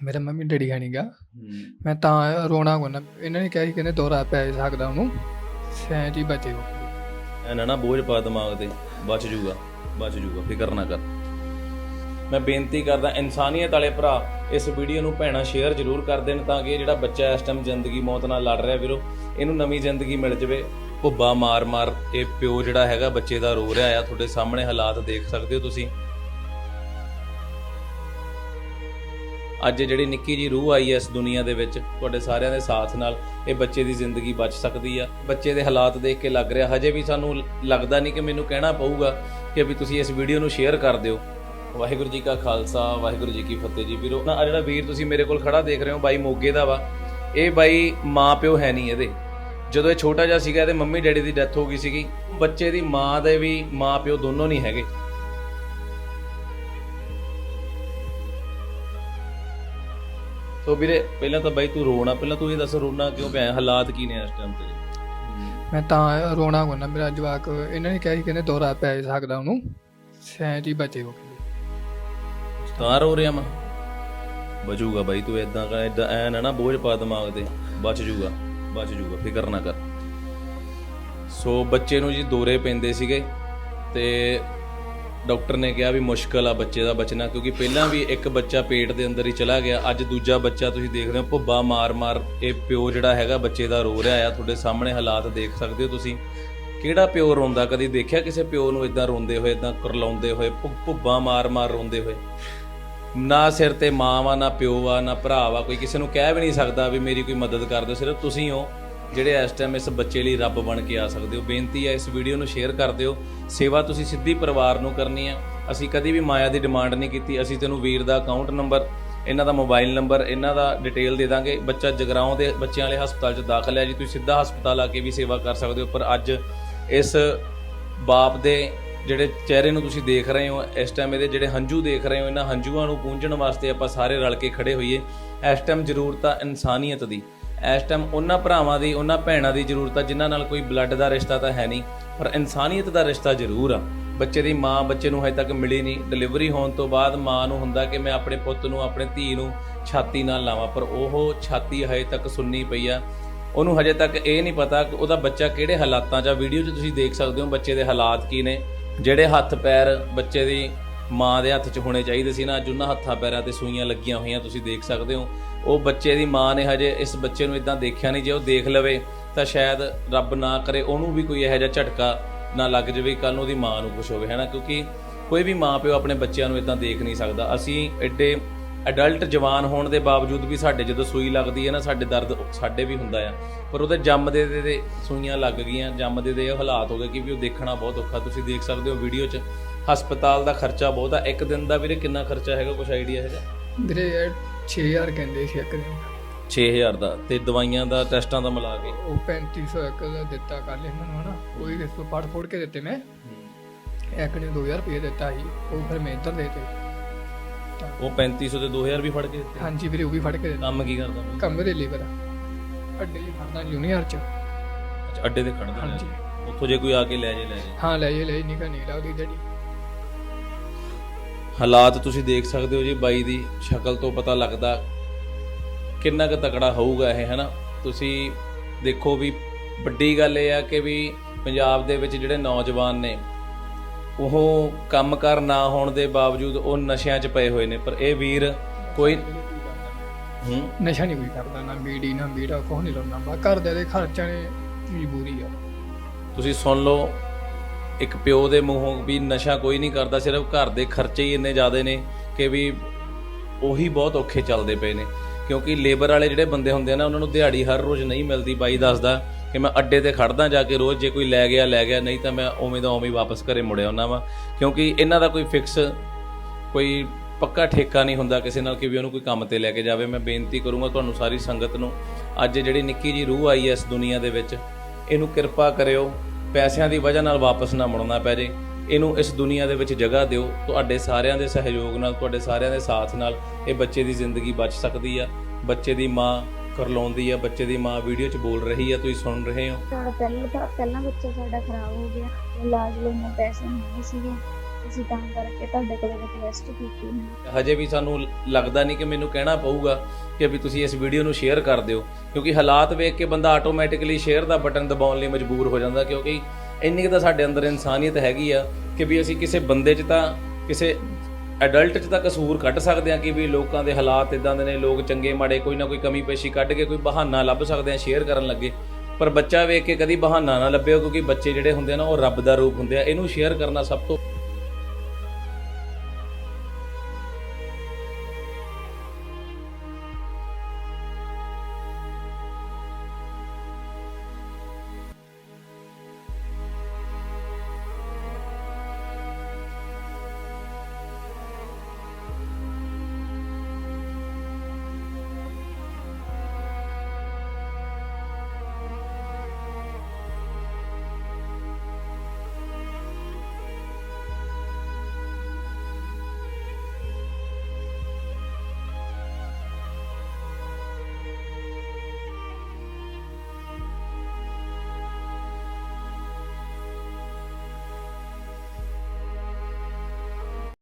ਮੇਰਾ mummy daddy ਹੈ ਨੀਗਾ। ਮੈਂ ਤਾਂ ਰੋਣਾ ਕੋਨਾ ਇਹਨਾਂ ਨੇ ਕਿਹਾ ਸੀ ਕਹਿੰਦੇ ਦੌਰਾ ਪੈ ਸਕਦਾ ਉਹਨੂੰ। ਸੈਂਟ ਹੀ ਬਚੇ ਹੋ ਐਨਾ ਨਾ ਬੋਝ ਪਾ ਦਿਮਾਗ ਤੇ ਬਚ ਜੂਗਾ ਬਚ ਜੂਗਾ ਫਿਕਰ ਨਾ ਕਰ। ਮੈਂ ਬੇਨਤੀ ਕਰਦਾ ਇਨਸਾਨੀਅਤ ਵਾਲੇ ਭਰਾ ਇਸ ਵੀਡੀਓ ਨੂੰ ਭੈਣਾ ਸ਼ੇਅਰ ਜ਼ਰੂਰ ਕਰ ਦੇਣ ਤਾਂ ਕਿ ਜਿਹੜਾ ਬੱਚਾ ਇਸ ਟਾਈਮ ਜ਼ਿੰਦਗੀ ਮੌਤ ਨਾਲ ਲੜ ਰਿਹਾ ਵੀਰੋ ਇਹਨੂੰ ਨਵੀਂ ਜ਼ਿੰਦਗੀ ਮਿਲ ਜਵੇ। ਭੁੱਬਾ ਮਾਰ-ਮਾਰ ਇਹ ਪਿਓ ਜਿਹੜਾ ਹੈਗਾ ਬੱਚੇ ਦਾ ਰੋ ਰਿਹਾ ਆ ਤੁਹਾਡੇ ਸਾਹਮਣੇ ਹਾਲਾਤ ਦੇਖ ਸਕਦੇ ਹੋ ਤੁਸੀਂ। ਅੱਜ ਜਿਹੜੀ ਨਿੱਕੀ ਜੀ ਰੂਹ ਆਈ ਹੈ ਇਸ ਦੁਨੀਆ ਦੇ ਵਿੱਚ, ਤੁਹਾਡੇ ਸਾਰਿਆਂ ਦੇ ਸਾਥ ਨਾਲ ਇਹ ਬੱਚੇ ਦੀ ਜ਼ਿੰਦਗੀ ਬਚ ਸਕਦੀ ਆ। ਬੱਚੇ ਦੇ ਹਾਲਾਤ ਦੇਖ ਕੇ ਲੱਗ ਰਿਹਾ। ਹਜੇ ਵੀ ਸਾਨੂੰ ਲੱਗਦਾ ਨਹੀਂ ਕਿ ਮੈਨੂੰ ਕਹਿਣਾ ਪਊਗਾ ਕਿ ਵੀ ਤੁਸੀਂ ਇਸ ਵੀਡੀਓ ਨੂੰ ਸ਼ੇਅਰ ਕਰ ਦਿਓ। ਵਾਹਿਗੁਰੂ ਜੀ ਕਾ ਖਾਲਸਾ, ਵਾਹਿਗੁਰੂ ਜੀ ਕੀ ਫਤਿਹ ਜੀ ਵੀਰੋ। ਨਾ, ਆਹ ਜਿਹੜਾ ਵੀਰ ਤੁਸੀਂ ਮੇਰੇ ਕੋਲ ਖੜਾ ਦੇਖ ਰਹੇ ਹੋ, ਬਾਈ ਮੋਗੇ ਦਾ ਵਾ, ਇਹ ਬਾਈ ਮਾਂ ਪਿਓ ਹੈ ਨਹੀਂ ਇਹਦੇ। ਜਦੋਂ ਇਹ ਛੋਟਾ ਜਿਹਾ ਸੀਗਾ, ਇਹਦੇ ਮੰਮੀ ਡੈਡੀ ਦੀ ਡੈਥ ਹੋ ਗਈ ਸੀਗੀ। ਬੱਚੇ ਦੀ ਮਾਂ ਦੇ ਵੀ ਮਾਂ ਪਿਓ ਦੋਨੋਂ ਨਹੀਂ ਹੈਗੇ। ਸੋ ਵੀਰੇ ਪਹਿਲਾਂ ਤਾਂ ਬਾਈ ਤੂੰ ਰੋਣਾ ਪਹਿਲਾਂ ਤੂੰ ਇਹ ਦੱਸ ਰੋਣਾ ਕਿਉਂ ਪਿਆ? ਹਾਲਾਤ ਕੀ ਨੇ ਇਸ ਟਾਈਮ ਤੇਰੇ ਮੈਂ ਤਾਂ ਰੋਣਾ ਕੋਨਾ ਮੇਰਾ ਜਵਾਕ ਇਹਨਾਂ ਨੇ ਕਿਹਾ ਸੀ ਕਹਿੰਦੇ ਦੌਰਾ ਪੈ ਸਕਦਾ ਉਹਨੂੰ। ਸੈਂਟ ਹੀ ਬਚੇ ਹੋ ਤਾਂ ਰੋ ਰਿਹਾ ਮੈਂ। ਬਚੂਗਾ ਬਾਈ ਤੂੰ ਇਦਾਂ ਕਰ ਇਦਾਂ ਐ ਨਾ ਨਾ ਬੋਝ ਪਾ ਦਿਮਾਗ ਤੇ। ਬਚ ਜੂਗਾ ਬਚ ਜੂਗਾ ਫਿਕਰ ਨਾ ਕਰ। ਸੋ ਬੱਚੇ ਨੂੰ ਜੀ ਦੌਰੇ ਪੈਂਦੇ ਸੀਗੇ ਤੇ ਡਾਕਟਰ ਨੇ ਕਿਹਾ ਵੀ ਮੁਸ਼ਕਲ ਆ ਬੱਚੇ ਦਾ ਬਚਣਾ, ਕਿਉਂਕਿ ਪਹਿਲਾਂ ਵੀ ਇੱਕ ਬੱਚਾ ਪੇਟ ਦੇ ਅੰਦਰ ਹੀ ਚਲਾ ਗਿਆ, ਅੱਜ ਦੂਜਾ ਬੱਚਾ ਤੁਸੀਂ ਦੇਖ ਰਹੇ ਹੋ, ਭੁੱਬਾ ਮਾਰ-ਮਾਰ ਇਹ ਪਿਓ ਜਿਹੜਾ ਹੈਗਾ ਬੱਚੇ ਦਾ ਰੋ ਰਿਹਾ ਆ, ਤੁਹਾਡੇ ਸਾਹਮਣੇ ਹਾਲਾਤ ਦੇਖ ਸਕਦੇ ਹੋ ਤੁਸੀਂ। ਕਿਹੜਾ ਪਿਓ ਰੋਂਦਾ? ਕਦੀ ਦੇਖਿਆ ਕਿਸੇ ਪਿਓ ਨੂੰ ਇਦਾਂ ਰੋਂਦੇ ਹੋਏ ਇਦਾਂ ਕਰਲਾਉਂਦੇ ਹੋਏ, ਭੁ- ਭੁੱਬਾਂ ਮਾਰ-ਮਾਰ ਰੋਂਦੇ ਹੋਏ? ਨਾ ਸਿਰ ਤੇ ਮਾਂ ਵਾ, ਨਾ ਪਿਓ ਵਾ, ਨਾ ਭਰਾ ਵਾ, ਕੋਈ ਕਿਸੇ ਨੂੰ ਕਹਿ ਵੀ ਨਹੀਂ ਸਕਦਾ ਵੀ ਮੇਰੀ ਕੋਈ ਮਦਦ ਕਰ ਦਿਓ, ਸਿਰਫ ਤੁਸੀਂ ਹੋ। ਜਿਹੜੇ ਇਸ ਟਾਈਮ ਇਸ ਬੱਚੇ ਲਈ ਰੱਬ ਬਣ ਕੇ ਆ ਸਕਦੇ ਹੋ। ਬੇਨਤੀ ਹੈ, ਇਸ ਵੀਡੀਓ ਨੂੰ ਸ਼ੇਅਰ ਕਰ ਦਿਓ। ਸੇਵਾ ਤੁਸੀਂ ਸਿੱਧੀ ਪਰਿਵਾਰ ਨੂੰ ਕਰਨੀ ਹੈ। ਅਸੀਂ ਕਦੀ ਵੀ ਮਾਇਆ ਦੀ ਡਿਮਾਂਡ ਨਹੀਂ ਕੀਤੀ। ਅਸੀਂ ਤੈਨੂੰ ਵੀਰ ਦਾ ਅਕਾਊਂਟ ਨੰਬਰ ਇਹਨਾਂ ਦਾ ਮੋਬਾਈਲ ਨੰਬਰ ਇਹਨਾਂ ਦਾ ਡਿਟੇਲ ਦੇ ਦਾਂਗੇ। ਬੱਚਾ ਜਗਰਾਉਂ ਦੇ ਬੱਚਿਆਂ ਵਾਲੇ ਹਸਪਤਾਲ 'ਚ ਦਾਖਲ ਹੈ ਜੀ। ਤੁਸੀਂ ਸਿੱਧਾ ਹਸਪਤਾਲ ਆ ਕੇ ਵੀ ਸੇਵਾ ਕਰ ਸਕਦੇ ਹੋ। ਪਰ ਅੱਜ ਇਸ ਬਾਪ ਦੇ ਜਿਹੜੇ ਚਿਹਰੇ ਨੂੰ ਤੁਸੀਂ ਦੇਖ ਰਹੇ ਹੋ, ਇਸ ਟਾਈਮ ਇਹਦੇ ਜਿਹੜੇ ਹੰਝੂ ਦੇਖ ਰਹੇ ਹੋ, ਇਹਨਾਂ ਹੰਝੂਆਂ ਨੂੰ ਪੂੰਝਣ ਵਾਸਤੇ ਆਪਾਂ ਸਾਰੇ ਰਲ ਕੇ ਖੜੇ ਹੋਈਏ। ਇਸ ਟਾਈਮ ਜ਼ਰੂਰਤ ਆ ਇਨਸਾਨੀਅਤ ਦੀ। ਇਸ ਟਾਈਮ ਉਹਨਾਂ ਭਰਾਵਾਂ ਦੀ, ਉਹਨਾਂ ਭੈਣਾਂ ਦੀ ਜ਼ਰੂਰਤ ਆ, ਜਿਨ੍ਹਾਂ ਨਾਲ ਕੋਈ ਬਲੱਡ ਦਾ ਰਿਸ਼ਤਾ ਤਾਂ ਹੈ ਨਹੀਂ, ਪਰ ਇਨਸਾਨੀਅਤ ਦਾ ਰਿਸ਼ਤਾ ਜ਼ਰੂਰ ਆ। ਬੱਚੇ ਦੀ ਮਾਂ ਬੱਚੇ ਨੂੰ ਹਜੇ ਤੱਕ ਮਿਲੀ ਨਹੀਂ ਡਿਲੀਵਰੀ ਹੋਣ ਤੋਂ ਬਾਅਦ ਮਾਂ ਨੂੰ ਹੁੰਦਾ ਕਿ ਮੈਂ ਆਪਣੇ ਪੁੱਤ ਨੂੰ, ਆਪਣੇ ਧੀ ਨੂੰ ਛਾਤੀ ਨਾਲ ਲਾਵਾਂ, ਪਰ ਉਹ ਛਾਤੀ ਹਜੇ ਤੱਕ ਸੁੰਨੀ ਪਈ ਆ। ਉਹਨੂੰ ਹਜੇ ਤੱਕ ਇਹ ਨਹੀਂ ਪਤਾ ਕਿ ਉਹਦਾ ਬੱਚਾ ਕਿਹੜੇ ਹਾਲਾਤਾਂ 'ਚ ਆ। ਵੀਡੀਓ 'ਚ ਤੁਸੀਂ ਦੇਖ ਸਕਦੇ ਹੋ ਬੱਚੇ ਦੇ ਹਾਲਾਤ ਕੀ ਨੇ, ਜਿਹੜੇ ਹੱਥ ਪੈਰ ਬੱਚੇ ਦੀ ਮਾਂ ਦੇ ਹੱਥ 'ਚ ਹੋਣੇ ਚਾਹੀਦੇ ਸੀ ਨਾ। ਅੱਜ ਉਹਨਾਂ ਹੱਥਾਂ ਪੈਰਾਂ ਤੇ ਸੂਈਆਂ ਲੱਗੀਆਂ ਹੋਈਆਂ, ਤੁਸੀਂ ਦੇਖ ਸਕਦੇ ਹੋ। ਉਹ ਬੱਚੇ ਦੀ ਮਾਂ ਨੇ ਹਜੇ ਇਸ ਬੱਚੇ ਨੂੰ ਇਦਾਂ ਦੇਖਿਆ ਨਹੀਂ। ਜੇ ਉਹ ਦੇਖ ਲਵੇ, ਤਾਂ ਸ਼ਾਇਦ ਰੱਬ ਨਾ ਕਰੇ, ਉਹਨੂੰ ਵੀ ਕੋਈ ਇਹੋ ਜਿਹਾ ਝਟਕਾ ਨਾ ਲੱਗ ਜਾਵੇ ਕੱਲ ਨੂੰ ਉਹਦੀ ਮਾਂ ਨੂੰ ਕੁਝ ਹੋਵੇ ਹੈਨਾ ਕਿਉਂਕਿ ਕੋਈ ਵੀ ਮਾਂ ਪਿਓ ਆਪਣੇ ਬੱਚਿਆਂ ਨੂੰ ਇਦਾਂ ਦੇਖ ਨਹੀਂ ਸਕਦਾ। ਅਸੀਂ ਐਡੇ ਅਡਲਟ ਜਵਾਨ ਹੋਣ ਦੇ ਬਾਵਜੂਦ ਵੀ ਸਾਡੇ ਜਦੋਂ ਸੂਈ ਲੱਗਦੀ ਹੈ ਨਾ ਸਾਡੇ ਦਰਦ ਸਾਡੇ ਵੀ ਹੁੰਦਾ ਆ। ਪਰ ਉਹਦੇ ਜੰਮਦੇ ਦੇ ਦੇ ਸੂਈਆਂ ਲੱਗ ਗਈਆਂ ਜੰਮਦੇ ਦੇ ਇਹ ਹਾਲਾਤ ਹੋ ਗਏ ਕਿ ਵੀ ਉਹ ਦੇਖਣਾ ਬਹੁਤ ਔਖਾ। ਤੁਸੀਂ ਦੇਖ ਸਕਦੇ ਹੋ ਵੀਡੀਓ 'ਚ ਹਸਪਤਾਲ ਦਾ ਖਰਚਾ ਬਹੁਤ ਆ। ਇੱਕ ਦਿਨ ਦਾ ਵੀਰੇ ਕਿੰਨਾ ਖਰਚਾ ਹੈਗਾ? ਕੁਝ ਆਈਡੀਆ ਹੈਗਾ? ਵੀਰੇ ਇਹ 6000 ਕਹਿੰਦੇ ਸੀ ਇੱਕ ਦਿਨ ਦਾ। 6000 ਦਾ। ਤੇ ਦਵਾਈਆਂ ਦਾ ਟੈਸਟਾਂ ਦਾ ਮਿਲਾ ਕੇ? ਉਹ 3500 ਇੱਕ ਦਾ ਦਿੱਤਾ ਕੱਲ ਇਹਨਾਂ ਨੂੰ ਹਨਾ? ਕੋਈ ਇਸ ਤੋਂ ਪੜ ਫੋੜ ਕੇ ਦਿੱਤੇ ਮੈਂ। ਇੱਕ ਨੇ 2000 ਰੁਪਏ ਦਿੱਤਾ ਸੀ। ਉਹ ਫਿਰ ਮੈਂ ਇੱਧਰ ਦੇ ਤੇ ਉਹ 3500 ਤੇ 2000 ਵੀ ਫੜ ਕੇ ਦਿੱਤੇ। ਹਾਂਜੀ ਵੀਰੇ ਉਹ ਵੀ ਫੜ ਕੇ ਦਿੱਤਾ। ਕੰਮ ਕੀ ਕਰਦਾ ਕੰਮ ਦੇ ਲੇਬਰ ਅੱਡੇ ਹੀ ਖੜਦਾ ਜੂਨੀਅਰ ਚ। ਅੱਛਾ ਅੱਡੇ ਤੇ ਖੜਦਾ ਹਾਂਜੀ। ਉੱਥੋਂ ਜੇ ਕੋਈ ਆ ਕੇ ਲੈ ਜੇ ਲੈ ਜੇ। ਹਾਂ ਲੈ ਜੇ ਲੈ ਨਿਕਾ ਨਹੀਂ ਲੱਗਦੀ ਜਿਹੜੀ ਹਾਲਾਤ ਤੁਸੀਂ ਦੇਖ ਸਕਦੇ ਹੋ ਜੀ ਬਾਈ ਦੀ ਸ਼ਕਲ ਤੋਂ ਪਤਾ ਲੱਗਦਾ ਕਿੰਨਾ ਕੁ ਤਕੜਾ ਹੋਊਗਾ ਇਹ ਹੈਨਾ? ਤੁਸੀਂ ਦੇਖੋ ਵੀ ਵੱਡੀ ਗੱਲ ਇਹ ਆ ਕਿ ਵੀ ਪੰਜਾਬ ਦੇ ਵਿੱਚ ਜਿਹੜੇ ਨੌਜਵਾਨ ਨੇ ਉਹ ਕੰਮਕਾਰ ਨਾ ਹੋਣ ਦੇ ਬਾਵਜੂਦ ਉਹ ਨਸ਼ਿਆਂ 'ਚ ਪਏ ਹੋਏ ਨੇ ਪਰ ਇਹ ਵੀਰ ਕੋਈ ਹੂੰ? ਨਸ਼ਾ ਨਹੀਂ ਕੋਈ ਕਰਦਾ ਨਾ ਬੀੜੀ ਨਾ ਬੀੜਾ ਕੋਈ ਨਹੀਂ ਲਾਉਂਦਾ। ਬਾ ਘਰ ਦੇ ਦੇ ਖਰਚਾਂ ਨੇ ਮਜਬੂਰੀ ਆ। ਤੁਸੀਂ ਸੁਣ ਲਓ ਇੱਕ ਪਿਓ ਦੇ ਮੂੰਹੋਂ ਵੀ ਨਸ਼ਾ ਕੋਈ ਨਹੀਂ ਕਰਦਾ ਸਿਰਫ ਘਰ ਦੇ ਖਰਚੇ ਹੀ ਇੰਨੇ ਜ਼ਿਆਦੇ ਨੇ ਕਿ ਵੀ ਉਹੀ ਬਹੁਤ ਔਖੇ ਚੱਲਦੇ ਪਏ ਨੇ। ਕਿਉਂਕਿ ਲੇਬਰ ਵਾਲੇ ਜਿਹੜੇ ਬੰਦੇ ਹੁੰਦੇ ਆ ਨਾ ਉਹਨਾਂ ਨੂੰ ਦਿਹਾੜੀ ਹਰ ਰੋਜ਼ ਨਹੀਂ ਮਿਲਦੀ ਬਾਈ ਦੱਸਦਾ ਕਿ ਮੈਂ ਅੱਡੇ ਤੇ ਖੜਦਾ ਜਾ ਕੇ ਰੋਜ਼ ਜੇ ਕੋਈ ਲੈ ਗਿਆ ਲੈ ਗਿਆ, ਨਹੀਂ ਤਾਂ ਮੈਂ ਉਵੇਂ ਦਾ ਉਵੇਂ ਵਾਪਸ ਘਰੇ ਮੁੜਿਆ ਆਉਣਾ ਵਾ। ਕਿਉਂਕਿ ਇਹਨਾਂ ਦਾ ਕੋਈ ਫਿਕਸ ਕੋਈ ਪੱਕਾ ਠੇਕਾ ਨਹੀਂ ਹੁੰਦਾ ਕਿਸੇ ਨਾਲ ਕਿ ਵੀ ਉਹਨੂੰ ਕੋਈ ਕੰਮ ਤੇ ਲੈ ਕੇ ਜਾਵੇ। ਮੈਂ ਬੇਨਤੀ ਕਰੂੰਗਾ ਤੁਹਾਨੂੰ ਸਾਰੀ ਸੰਗਤ ਨੂੰ, ਅੱਜ ਜਿਹੜੀ ਨਿੱਕੀ ਜੀ ਰੂਹ ਆਈ ਹੈ ਇਸ ਦੁਨੀਆ ਦੇ ਵਿੱਚ, ਇਹਨੂੰ ਕਿਰਪਾ ਕਰਿਓ, ਪੈਸਿਆਂ ਦੀ ਵਜ੍ਹਾ ਨਾਲ ਵਾਪਸ ਨਾ ਮੁੜਨਾ ਪੈ ਜੇ। ਇਹਨੂੰ ਇਸ ਦੁਨੀਆ ਦੇ ਵਿੱਚ ਜਗ੍ਹਾ ਦਿਓ, ਤੁਹਾਡੇ ਸਾਰਿਆਂ ਦੇ ਸਹਿਯੋਗ ਨਾਲ, ਤੁਹਾਡੇ ਸਾਰਿਆਂ ਦੇ ਸਾਥ ਨਾਲ ਇਹ ਬੱਚੇ ਦੀ ਜ਼ਿੰਦਗੀ ਬਚ ਸਕਦੀ ਆ। ਬੱਚੇ ਦੀ ਮਾਂ ਕਰਲਾਉਂਦੀ ਆ ਬੱਚੇ ਦੀ ਮਾਂ ਵੀਡੀਓ 'ਚ ਬੋਲ ਰਹੀ ਆ ਤੁਸੀਂ ਸੁਣ ਰਹੇ ਹੋ? ਸਾਡਾ ਪਹਿਲਾਂ ਤਾਂ ਪਹਿਲਾਂ ਬੱਚਾ ਸਾਡਾ ਖਰਾਬ ਹੋ ਗਿਆ। ਇਲਾਜ ਲਈ ਮੈਂ ਪੈਸੇ ਨਹੀਂ ਸੀਗੇ। ਅਸੀਂ ਤਾਂ ਕਰਕੇ ਤੁਹਾਡੇ ਕੋਲ ਰਿਕਵੈਸਟ ਕੀਤੀ ਹੈ ਹਜੇ ਵੀ ਸਾਨੂੰ ਲੱਗਦਾ ਨਹੀਂ ਕਿ ਮੈਨੂੰ ਕਹਿਣਾ ਪਊਗਾ ਕਿ ਵੀ ਤੁਸੀਂ ਇਸ ਵੀਡੀਓ ਨੂੰ ਸ਼ੇਅਰ ਕਰ ਦਿਓ। ਕਿਉਂਕਿ ਹਾਲਾਤ ਵੇਖ ਕੇ ਬੰਦਾ ਆਟੋਮੈਟਿਕਲੀ ਸ਼ੇਅਰ ਦਾ ਬਟਨ ਦਬਾਉਣ ਲਈ ਮਜਬੂਰ ਹੋ ਜਾਂਦਾ ਕਿਉਂਕਿ ਇੰਨੀ ਕੁ ਤਾਂ ਸਾਡੇ ਅੰਦਰ ਇਨਸਾਨੀਅਤ ਹੈਗੀ ਆ ਕਿ ਵੀ ਅਸੀਂ ਕਿਸੇ ਬੰਦੇ 'ਚ ਤਾਂ ਕਿਸੇ ਐਡਲਟ 'ਚ ਤਾਂ ਕਸੂਰ ਕੱਢ ਸਕਦੇ ਆ ਕਿ ਵੀ ਲੋਕਾਂ ਦੇ ਹਾਲਾਤ ਇਦਾਂ ਦੇ ਨੇ, ਲੋਕ ਚੰਗੇ ਮਾੜੇ, ਕੋਈ ਨਾ ਕੋਈ ਕਮੀ ਪੇਸ਼ੀ ਕੱਢ ਕੇ ਕੋਈ ਬਹਾਨਾ ਲੱਭ ਸਕਦੇ ਆ ਸ਼ੇਅਰ ਕਰਨ ਲੱਗੇ। ਪਰ ਬੱਚਾ ਵੇਖ ਕੇ ਕਦੀ ਬਹਾਨਾ ਨਾ ਲੱਭਿਓ ਕਿਉਂਕਿ ਬੱਚੇ ਜਿਹੜੇ ਹੁੰਦੇ ਆ ਨਾ, ਉਹ ਰੱਬ ਦਾ ਰੂਪ ਹੁੰਦੇ ਆ। ਇਹਨੂੰ ਸ਼ੇਅਰ ਕਰਨਾ ਸਭ ਤੋਂ